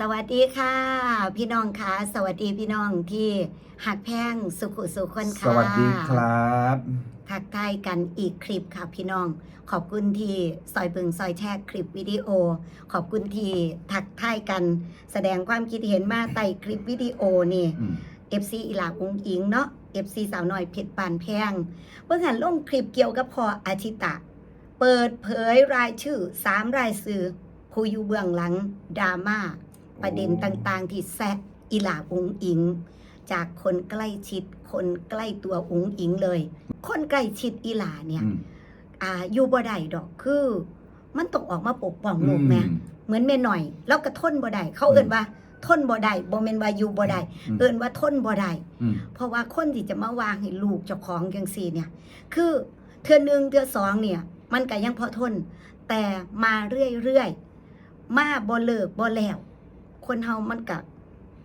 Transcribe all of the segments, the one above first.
สวัสดีค่ะ พี่น้องค่ะ สวัสดีพี่น้องที่หักแพงสุขุสุขคนสค่ะวัสดีครับทักทายกันอีกคลิปค่ะพี่น้อง ขอบคุณที่ซอยเบิงซอยแชร์คลิปวิดีโอ ขอบคุณที่ทักทายกัน แสดงความคิดเห็นมาใต้คลิปวิดีโอนี่อืม FC อีหลาอุ้งอิงเนาะ FC สาวน้อยเพชรปานแพงเมื่อหันลงคลิปเกี่ยวกับพออาชิตะ เปิดเผยรายชื่อสามรายชื่อผู้อยู่เบื้องหลังดราม่า ประเด็นต่างๆ ที่แซะอีหลาอุ้งอิง จากคนใกล้ชิด คนใกล้ตัวอุ้งอิงเลย คนใกล้ชิดอีหลาเนี่ยอืมอ่าอยู่บ่ได้ดอกคือ มันต้องออกมาปกป้องลูกแม่อืมเหมือนแม่หน่อย แล้วก็ทนบ่ได้เขาอืมเอิ่นว่าทนบ่ได้บ่แม่นว่าอยู่บ่ได้อืมเอิ่นว่าทนบ่ได้อืมเพราะว่าคนที่จะมาวางให้ลูกเจ้าของจังซี่เนี่ย คือเทื่อหนึ่งเทื่อสองเนี่ย มันก็ยังพอทน แต่มาเรื่อยๆมาบ่เลิกบ่แล้ว คนเฮามันก็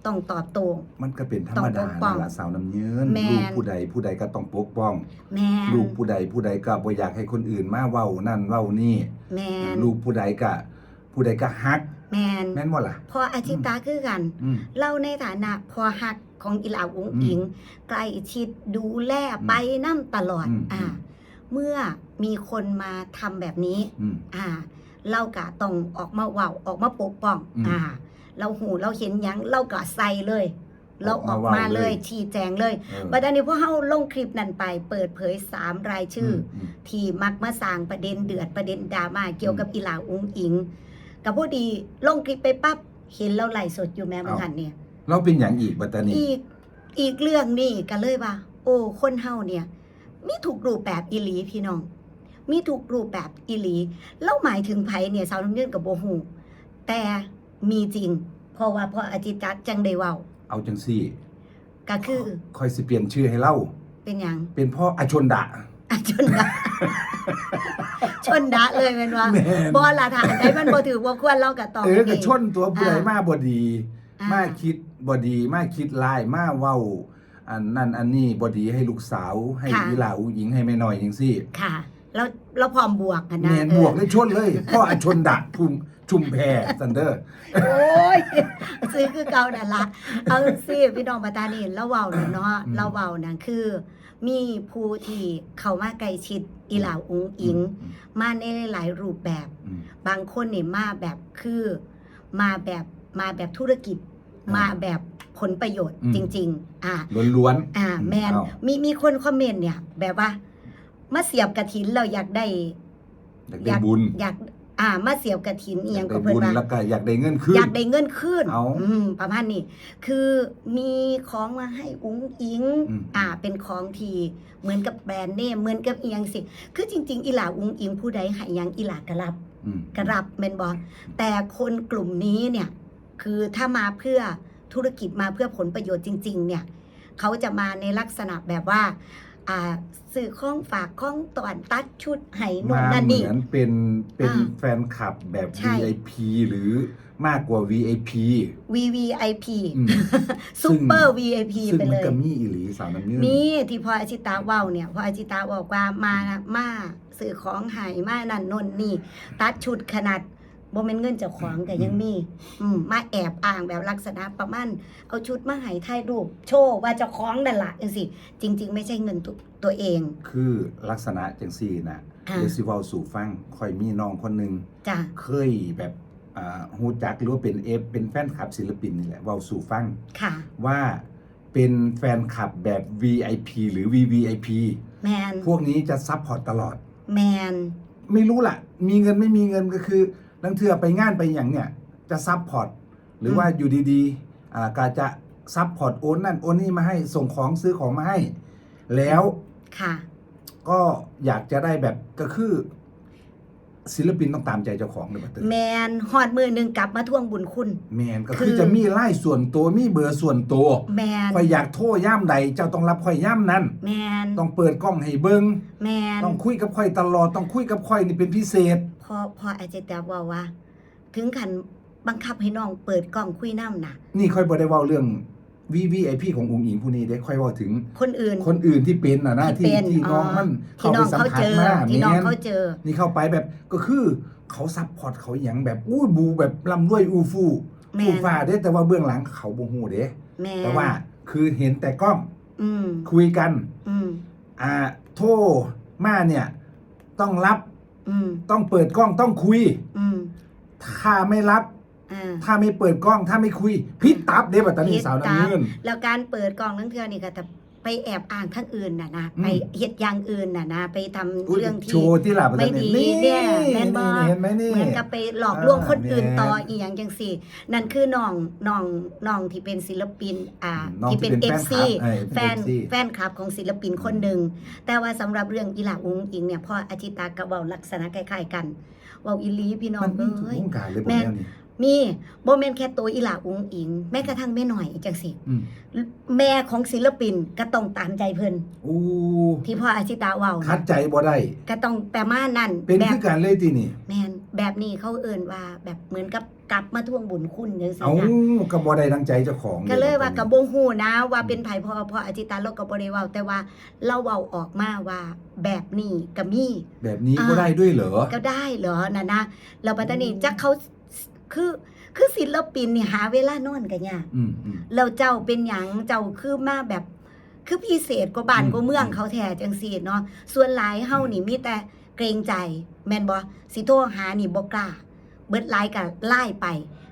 ต้องตอบโต้มันก็เป็นธรรมต้ดาองปกป้องนั่นละสาวน้ำเยืนแม่นลูกผู้ใดผู้ใดก็ต้องปกป้องแม่นลูกผู้ใดผู้ใดก็บ่อยากให้คนอื่นมาเว้านั่นเว้านี่แม่นลูกผู้ใดก็ผู้ใดก็ฮัก แม่นแม่นบ่ล่ะพออาชิตาคือกันอืมเล่าในฐานะพอหักของอีหลาอุงอืมอิงใกล้ชิดดูแลไปน้ำตลอดอืมอ่าเมื่อมีคนมาทำแบบนี้อืมอ่า เรากะต้องออกมาเว่าออกมาปกป้องอืมอ่า เราหูเราเห็นหยังเรากะใส่เลย เราออกมาเลยชี้แจงเลยเออ บัดนี้พวกเฮาลงคลิปนั้นไป เปิดเผยสามรายชื่ออมที่มักมาสร้างประเด็นเดือดประเด็นดราม่าเกี่ยวกับอีหลาอุงอิง กับพอดีลงคลิปไปปั๊บเห็นเราไลฟ์สดอยู่แม่เมื่อหันเนี่ย เราเป็นหยังอีกบัดตานี้อีกอีกเรื่องนี่ก็เลยว่า โอ้คนเฮาเนี่ย มีถูกรูปแบบอีหลีพี่น้อง มีถูกรูปแบบอีหลี แล้วหมายถึงไผเนี่ยสาวน้ำเยื่นกับโบหูแต่ มีจริง เพราะว่าพออาจิตจักจังได้เว้าเอาจังซี่ก็คือค่อยสิเปลี่ยนชื่อให้เล่า เป็นหยังเป็นพ่ออชนดะ อะชนดะ ชนดะเลยเป็นว่าแม่นบอละฐานใดมันบ่ถือว่าควรเล่ากับตองเออก็ชนตัวผู้ใดอ่ามมาบ่ดี อ่มาคิดบอดีมาคิดลายมาเว้า อันนั่นอันนี้บอดีให้ลูกสาว ให้ค่ะอีหลาอูหญิงให้แม่น้อยจังซี่ค่ะแล้วเราพร้อมบวกกันนะแมนเออบวกเลยชนเลยพ่ออชนดักภูมิ ชุมแพซันเดอร์ โอ้ยซื้อคือเก่านั่นละเอาสิพี่น้องปาตานี่เราเว้าน่ะเนาะอืมเราเว้านั่นคือ มีผู้ที่เข้ามาใกล้ชิดอีหลาอุงอิง มาในหลายรูปแบบอืมบางคนเนี่ยมาแบบคือ มาแบบมาแบบธุรกิจอ่ามมาแบบผลประโยชน์อืมจริง ๆ อ่าล้วนอ่าอืมแมนอ้าวมีมีคนคอมเมนต์เนี่ย แบบว่ามาเสียบกระถินเราอยากได้ๆอยากได้บุญอยาก อ่า มาเสียบกระถินเอีอยยากงก็ได้เพิ่นบุญว่า แล้วก็อยากได้เงินคืน อยากได้เงินคืนเอาอืมประมาณนี้คือมีของมาให้อุ้งอิงอืม อ่า เป็นของที่เหมือนกับแบรนด์เนมเหมือนกับเอียงสิ คือจริง ๆ อีหลาอุ้งอิงผู้ใดให้หยังอีหลากระรับอืมกระรับแมนบอแต่คนกลุ่มนี้เนี่ย คือถ้ามาเพื่อธุรกิจมาเพื่อผลประโยชน์จริง ๆ เนี่ย เขาจะมาในลักษณะแบบว่า อ่าสื่อข้องฝากข้องตอนตัดชุดให้นู่นมานั่นเหนี่ มือนเป็นเป็นอ่าแฟนคลับแบบ ใช่ VIP หรือมากกว่า VIP VVIP อืมซูเปอร์ VIP ซึ่งไปมันเลยก็มีอีหลีสาวน้ำเงินมีที่พออาชิตาเว้าเนี่ยพออาชิตาบอกว่ามามาสื่อของใหายมานั่นนนนี่ ตัดชุดขนาด บ่แม่นเงินเจ้าของก็ยังมี อืมมาแอบอ้างแบบลักษณะประมาณเอาชุดมาให้ถ่ายรูปโชว์ว่าเจ้าของนั่นล่ะจังซี่จริง ๆ ไม่ใช่เงินตัวตัวเอง คือลักษณะจังซี่น่ะอ่าเดซิเวลสู่ฟังค่อยมีน้องคนหนึ่งจ้ะเคยแบบอ่าฮู้จักหรือว่าเป็นเอฟเป็นแฟนคลับศิลปินนี่แหละเว้าสู่ฟัง ค่ะ ว่าเป็นแฟนคลับแบบ VIP หรือ VVIP แมนพวกนี้จะซัพพอร์ตตลอด แมน ไม่รู้ล่ะ มีเงินไม่มีเงินก็คือ ลังเทือไปงานไปอย่างเนี่ยจะซัพพอร์ตหรือว่าอยู่ดีๆอ่าก็จะซัพพอร์ตโอนนั่นโอนนี่มาให้ส่งของซื้อของมาให้ แล้วค่ะ ก็อยากจะได้แบบก็คือ ศิลปินต้องตามใจเจ้าของเลยบัดเตอร์แมนฮอดมือหนึงกลับมาทวงบุญคุณ แมนก็คืคืออจะมีไล่ส่วนตัวมีเบอร์ส่วนตัวแมนคอยอยากโทษย่ามใดเจ้าต้องรับคอยย่ามนั้น แมนต้องเปิดกล้องให้เบิงแมนต้องคุยกับคอยตลอดต้องคุยกับคอยนี่เป็นพิเศษ พอพออาจารย์ตาว่าว่า ถึงขันบังคับให้น้องเปิดกล้องคุยน้ำน่ะ นี่ค่อยบ่ได้เว้าเรื่อง VVIP ขององค์หญิงผู้นี้ได้ค่อยเว้าถึง คนอื่น คนอื่นที่เป็นน่ะนะที่ที่เป็นที่น้องอ๋อมันที่เข้าน้ไปองสัมเขาผัสเจอมาที่น้องแม่นเขาเจอ นี่เข้าไปแบบก็คือเขาซัพพอร์ตเขาอย่างแบบอู้บูแบบร่ำรวยอู้ฟู่แม่นผู้ฟ้าเด้แต่ว่าเบื้องหลังเขาบ่ฮู้เด้แม่แต่ว่าคือเห็นแต่กล้องอืมคุยกันอืมอ่าโทรมาเนี่ยต้องรับอืมต้องเปิดกล้องต้องคุยอืมถ้าไม่รับ อ่า ถ้าไม่เปิดกล้องถ้าไม่คุยพิษตับเด้บัดตานีผิดสาวตับน้ำเงิน แล้วการเปิดกล่องทั้งเทือนี่ก็จะไปแอบอ้างทั้งอื่นน่ะนะอืม ไปเฮ็ดอย่างอื่นน่ะนะไปทำอุ๊ยเรื่องโชที่ว์ที่หลับบัดตาไม่ดีนี่เนี่ยแม่นบ่นี่เห็นไหมนี่ เหมือนกับไปหลอกลวงคนอื่นต่ออีหยังจังสี่นั่นคือน้องน้องน้องที่เป็นศิลปินอ่าน้องที่ที่เป็นเป็น FC แฟนคลับเออเป็นแฟน FC แฟนคลับของศิลปินคนหนึ่งแต่ว่าสำหรับเรื่องอีหลาอุ้งอิงเนี่ยพ่ออาชิตากับเว้าลักษณะคล้ายๆกันเว้าอีหลีพี่น้องมันมีทุกเอ้ยวงการเลยบแม่อกนแล้วนี่ มีบ่แม่นแค่ตัวอีหลาอุ้งอิง แม้กระทั่งแม่หน่อยจังสิอืมแม่ของศิลปินก็ต้องตามใจเพิ่นอู้ที่พ่ออาชิตาเว้าคัดใจบ่ได้ ก็ต้องประมาณนั้นเป็นแบคืบอการเลยที่นี่ แม่นแบบนี้เขาเอิ้นว่าแบบเหมือนกับกลับมาทวงบุญคุณจังซี่เอานะก็บ่ได้ดังใจเจ้าของก็เลยว่าบักัดบนี้บ่ฮู้นะ ว่าเป็นไผพ่อพ่ออาชิตาเราก็บ่ได้เว้าแต่ว่าเราเว้าออกมาว่าแบบนี้ก็มีแบบนี้ก็อ่า ได้ด้วยเหรอ ก็ได้เหรอน่ะนะแล้วปัตตานีจักเขา คือคือศิลปินนี่หาเวลานอนกันยากอืมอืม แล้วเจ้าเป็นหยังเจ้าคือมาแบบ คือพิเศษกว่าบ้านอืม กว่าเมืองเขาแท้จังซี่เนาะส่วนหลายเฮานี่มีแต่เกรงใจ แม่นบ่สิโทรหานี่บ่กล้า เบิดไลน์ก็ไล่ไป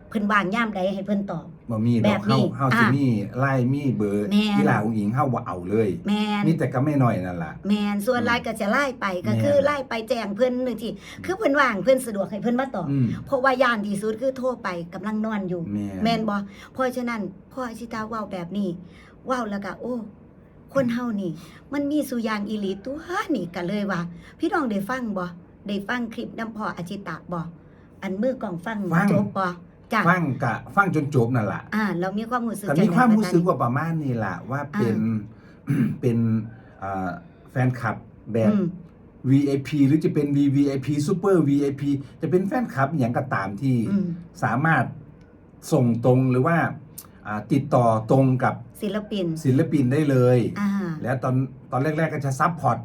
เพิ่นว่างยามใดให้เพิ่นตอบ บ่มีดแบอกบนี้เฮาเฮาสิอะมีไล่มีเบอร์แม่น กีฬาองค์หญิงเฮาบ่เอาเลย แม่นมีแต่ก็ไม่น้อยนั่นล่ะ แม่นส่วนไลน์ก็จะไล่ไปก็แม่นคือไล่ไปแจ้งเพิ่นนึงที่คือเพิ่นว่างเพิ่นสะดวกให้เพิ่นมาตอบอืมเพราะว่าย่านที่สุดคือโทรไปกำลังนอนอยู่ แม่แม่นบ่เพราะฉะนั้นพ่ออาชิตาเว้าแบบนี้เว้าแล้วก็โอ้ คนเฮานี่ มันมีสุอยางอีหลีตัวนี่ก็เลยว่า พี่น้องได้ฟังบ่ได้ฟังคลิปน้ำพ่ออาชิตะบ่อันมือกล่องฟังฟัง จบบ่ จ้ะ ฟังกะฟังจนจบนั่นล่ะอ่า เรามีความรู้สึกแต่จัมีงใดความรู้สึกบัดนี้ว่าประมาณนี้ล่ะว่าเป็น เป็นอ่าแฟนคลับแบบอืม VIP หรือจะเป็น VVIP Super VIP จะเป็นแฟนคลับอย่างก็ตามที่อืม สามารถส่งตรงหรือว่าอ่า ติดต่อตรงกับศิลปินศิลปินได้เลย อ่า แล้วตอนตอนแรก ๆ ก็จะซับพอร์ต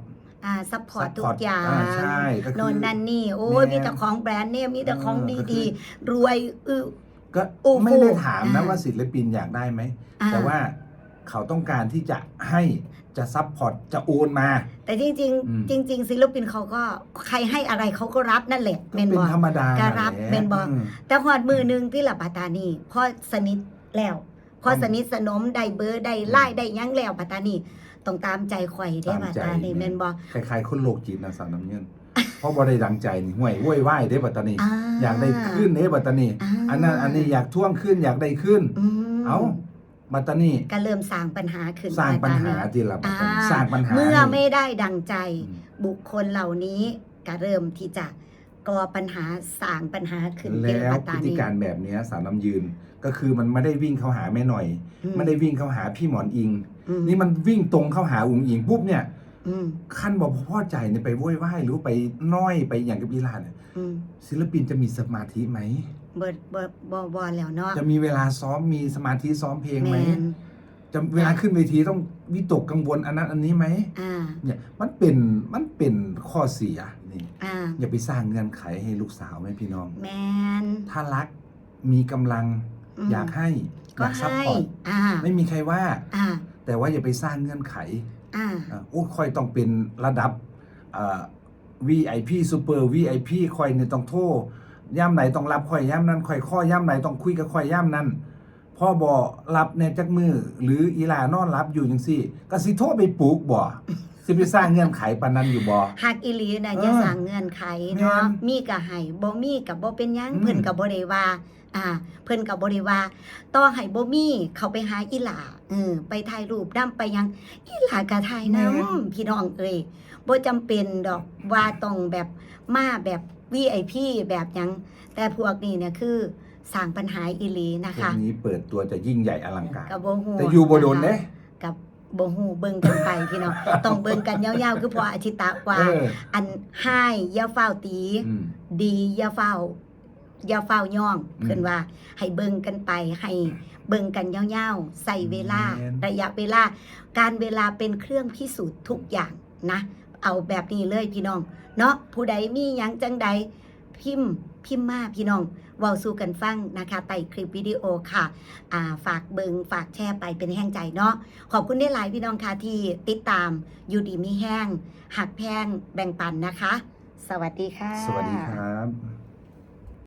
อ่าซัพพอร์ตทุก support อย่างอ่าใช่ก็คือโนนนั่นนี่ โอ้ยแม่มีแต่ของแบรนด์เนมมีแต่ของเออก็คือดีๆ รวยอื้อก็โอ้โหไม่ได้ถามนะอ่าว่าศิลปินอยากได้ไหมอ่าแต่ว่าเขาต้องการที่จะให้จะซับพอร์ตจะโอนมา แต่จริงอืมๆจริง ๆ ศิลปินเขาก็ใครให้อะไรเขาก็รับนั่นแหละก็แม่นเป็นบ่ธรรมดาก็รับแหละแม่นบ่อืมแต่หอดมือหนึงที่หลับปาตานีพอสนิทแล้ว พอต้องสนิทสนมได้เบอร์ได้ไล่ได้หยังแล้วปาตานี ต้องตามใจข่อยได้ตามปาใจตานีแม่นบ่คล้ายๆคนโลกจิตนะสาวน้ำเงิน เพราะบ่ได้ดังใจนี่ห่วยว้วยไหวได้บัตตานีอ่าอยากได้ขึ้นเด้บัตตานีาอันนั้นอันนี้อยากท่วงขึ้นอยากได้ขึ้นอืมเอ้าบัตตานีก็เริ่มสร้างปัญหาขึ้นสร้างปัญหาปตนีที่ละบัตตานีอ่าสร้างปัญหาเมื่อนี่ไม่ได้ดังใจอืมบุคคลเหล่านี้ก็เริ่มที่จะก่อปัญหาสร้างปัญหาขึ้นที่แล้วปาพตาฤตินีการแบบเนี้ยสาวน้ำยืน ก็คือมันไม่ได้วิ่งเข้าหาแม่หน่อยอืไม่ได้วิ่งเข้าหาพี่หมอนอิงอืนี่มันวิ่งตรงเข้าหาอุ๋งอิงปุ๊บเนี่ยอืมขั้นบอกพ่อใจเนี่ยไปโวยวายหรือว่าไปน้อยไปอย่างกับอีหลานเนี่ยอืมศิลปินจะมีสมาธิไหมเบิดเบิดบ่บ่แล้วเนาะจะมีเวลาซ้อมมีสมาธิซ้อมเพลงแมไหมนจะเวลาขึ้นเวทีต้องวิตกกังวลอันนั้นอันนี้ไหมอ่าเนี่ยมันเป็นมันเป็นข้อเสียนี่อ่าอย่าไปสร้างเงื่อนไขให้ลูกสาวไหมพี่น้องแมนถ้ารักมีกำลัง ม อยากให้อก็ยากซัพให้พอร์ตอ่าไม่มีใครว่า อ่าแต่ว่าอย่าไปสร้างเงื่อนไขอ่าอะโอ้ค่อยต้องเป็นระดับอ่า VIP Super VIP ค่อยเนี่ยต้องโทรย่ำไหนต้องรับค่อยย่ำนั้นค่อยข้อย่ำไหนต้องคุยกับค่อยย่ำนั้นพ่อบอกรับในจักมือ หรืออีหลานอนรับอยู่จังซี่ ก็สิโทรไปปลุกบ่สิไปสร้างเงื่อนไขปานนั้นอยู่บ่ หักอีหลีน่ะเอออย่าสั่งเงื่อนไขเนาะแม่นมีก็ให้บ่มีก็บ่เป็นหยังอืม เพิ่นก็บ่ได้ว่า อ่า เพิ่นก็บ่ได้ว่าต่อให้บ่มีเขาไปหาอีหลาเออไปถ่ายรูปนํไปหยังอีหลาก็ถ่ายนํพี่น้องเอ้ยบ่จำเป็นดอกว่าต้องแบบมาแบบ VIP แบบหยังแต่พวกนี้เนี่ยคือสร้างปัญหาอีหลีนะพวคะกนี้เปิดตัวจะยิ่งใหญ่อลังการ กับบ่ฮู้แต่อยู่บ่โดนเด้กับบ่ฮู้เบิ่งกันไปพี่น้องต้องเบิ่งกันยาวๆ คือพออาทิตะว่า เอออันให้อย่าเฝ้าวตี อืมดีอย่าเฝ้าว อย่าเฝ้าวย่องอืมเพิ่นว่า ให้เบิ่งกันไปให้เบิ่งกันยาวๆใส่เวลาแม่น ระยะเวลา การเวลาเป็นเครื่องพิสูจน์ทุกอย่างนะ เอาแบบนี้เลยพี่น้อง เนาะผู้ใดมีหยังจังใดพิมพ์พิมพ์มาพี่น้องเว้าสู่กันฟังนะคะใต้คลิปวิดีโอค่ะอ่าฝากเบิงฝากแชร์ไปเป็นแห้งใจเนาะขอบคุณได้หลายพี่น้องค่ะที่ติดตามอยู่ดีมีแห้งหักแพงแบ่งปันนะคะ สวัสดีค่ะ สวัสดีครับ